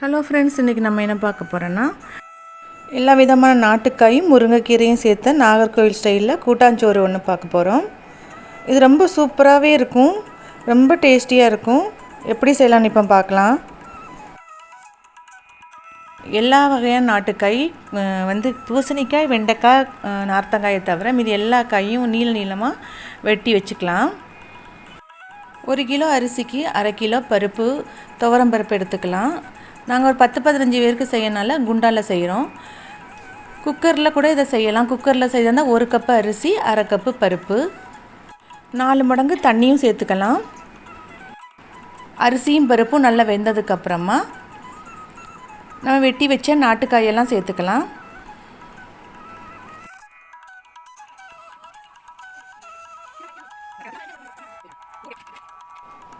Hello friends இன்றைக்கி நம்ம என்ன பார்க்க போகிறோன்னா எல்லா விதமான நாட்டுக்காயும் முருங்கைக்கீரையும் சேர்த்த நாகர்கோவில் ஸ்டைலில் கூட்டாஞ்சோறு ஒன்று பார்க்க போகிறோம் இது ரொம்ப சூப்பராகவே இருக்கும் ரொம்ப டேஸ்டியாக இருக்கும். எப்படி செய்யலாம்னு இப்போ பார்க்கலாம். எல்லா வகையான நாட்டுக்காய் வந்து பூசணிக்காய் வெண்டைக்காய் நார்த்தங்காயை தவிர மீதி எல்லா காயும் நீள நீளமாக வெட்டி வச்சுக்கலாம். ஒரு கிலோ அரிசிக்கு அரை கிலோ பருப்பு துவரம் பருப்பு எடுத்துக்கலாம். நாங்கள் ஒரு பத்து பதினஞ்சு பேருக்கு செய்யனால குண்டாவில் செய்கிறோம் குக்கரில் கூட இதை செய்யலாம். குக்கரில் செய்யறதா ஒரு கப்பு அரிசி அரை கப்பு பருப்பு நாலு மடங்கு தண்ணியும் சேர்த்துக்கலாம். அரிசியும் பருப்பும் நல்லா வெந்ததுக்கப்புறமா நம்ம வெட்டி வச்ச நாட்டுக்காயெல்லாம் சேர்த்துக்கலாம்.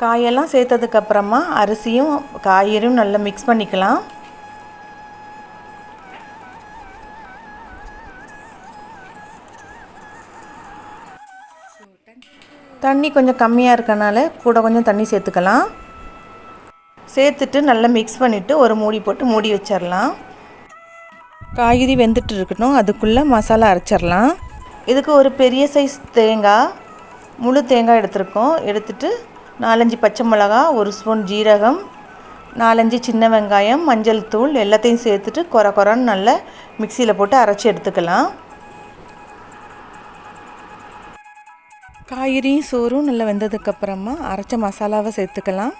காயெல்லாம் சேர்த்ததுக்கப்புறமா அரிசியும் காய்கறியும் நல்லா மிக்ஸ் பண்ணிக்கலாம். தண்ணி கொஞ்சம் கம்மியாக இருக்கனால கூட கொஞ்சம் தண்ணி சேர்த்துக்கலாம். சேர்த்துட்டு நல்லா மிக்ஸ் பண்ணிவிட்டு ஒரு மூடி போட்டு மூடி வச்சிடலாம் காய்கறி வெந்துட்டு இருக்கட்டும் அதுக்குள்ளே மசாலா அரைச்சிடலாம் இதுக்கு ஒரு பெரிய சைஸ் தேங்காய் முழு தேங்காய் எடுத்திருக்கோம். எடுத்துட்டு நாலஞ்சு பச்சை மிளகா ஒரு ஸ்பூன் ஜீரகம் நாலஞ்சு சின்ன வெங்காயம் மஞ்சள் தூள் எல்லாத்தையும் சேர்த்துட்டு கொர கொரன்னு நல்லா மிக்சியில் போட்டு அரைச்சி எடுத்துக்கலாம். காய்கறியும் சோறும் நல்லா வெந்ததுக்கப்புறமா அரைச்ச மசாலாவை சேர்த்துக்கலாம்.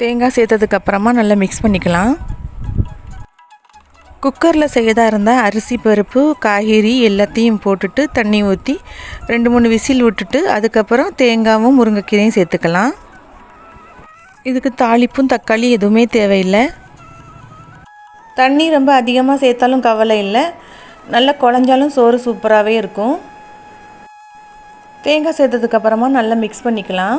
தேங்காய் சேர்த்ததுக்கப்புறமா நல்லா மிக்ஸ் பண்ணிக்கலாம். குக்கரில் செய்யதாக இருந்தால் அரிசி பருப்பு காய்கறி எல்லாத்தையும் போட்டுட்டு தண்ணி ஊற்றி ரெண்டு மூணு விசில் விட்டுட்டு அதுக்கப்புறம் தேங்காவும் முருங்கைக்கீரையும் சேர்த்துக்கலாம். இதுக்கு தாளிப்பும் தக்காளி எதுவுமே தேவையில்லை. தண்ணி ரொம்ப அதிகமாக சேர்த்தாலும் கவலை இல்லை. நல்லா குழஞ்சாலும் சோறு சூப்பராகவே இருக்கும். தேங்காய் சேர்த்ததுக்கப்புறமா நல்லா மிக்ஸ் பண்ணிக்கலாம்.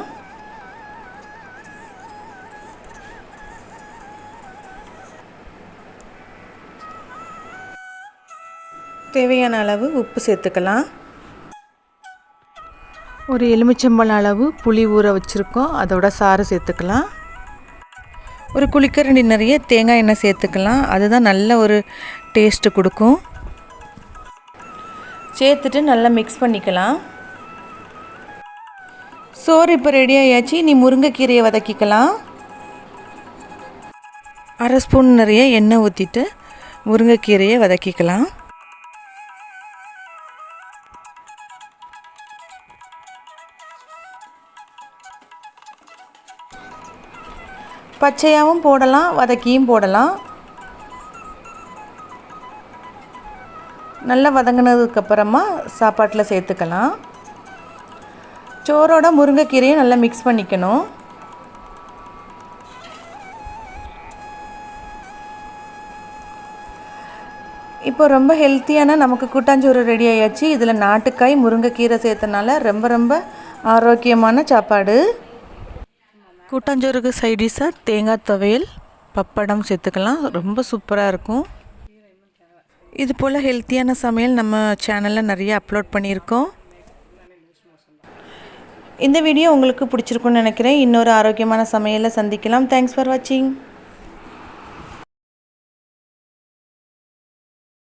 தேவையான அளவு உப்பு சேர்த்துக்கலாம். ஒரு எலுமிச்சம்பழம் அளவு புளி ஊற வச்சுருக்கோம். அதோட சாறு சேர்த்துக்கலாம். ஒரு குளிக்கரண்டி நிறைய தேங்காய் எண்ணெய் சேர்த்துக்கலாம். அதுதான் நல்ல ஒரு டேஸ்ட்டு கொடுக்கும். சேர்த்துட்டு நல்லா மிக்ஸ் பண்ணிக்கலாம். சோறு இப்போ ரெடி ஆயாச்சு. நீ முருங்கைக்கீரையை வதக்கிக்கலாம். அரை ஸ்பூன் நிறைய எண்ணெய் ஊற்றிட்டு முருங்கைக்கீரையை வதக்கிக்கலாம். பச்சையாகவும் போடலாம் வதக்கியும் போடலாம். நல்லா வதங்கினதுக்கப்புறமா சாப்பாட்டில் சேர்த்துக்கலாம். சோறோட முருங்கைக்கீரையும் நல்லா மிக்ஸ் பண்ணிக்கணும். இப்போ ரொம்ப ஹெல்த்தியான நமக்கு கூட்டாஞ்சோறு ரெடி ஆயாச்சு. இதில் நாட்டுக்காய் முருங்கைக்கீரை சேர்த்தனால ரொம்ப ரொம்ப ஆரோக்கியமான சாப்பாடு. கூட்டாஞ்சோறுக்கு சைடிஷாக தேங்காய் துவையல் பப்படம் சேர்த்துக்கலாம். ரொம்ப சூப்பராக இருக்கும். இது போல் ஹெல்த்தியான சமையல் நம்ம சேனலில் நிறைய அப்லோட் பண்ணியிருக்கோம். இந்த வீடியோ உங்களுக்கு பிடிச்சிருக்குன்னு நினைக்கிறேன். இன்னொரு ஆரோக்கியமான சமையலில் சந்திக்கலாம். தேங்க்ஸ் ஃபார் வாட்சிங்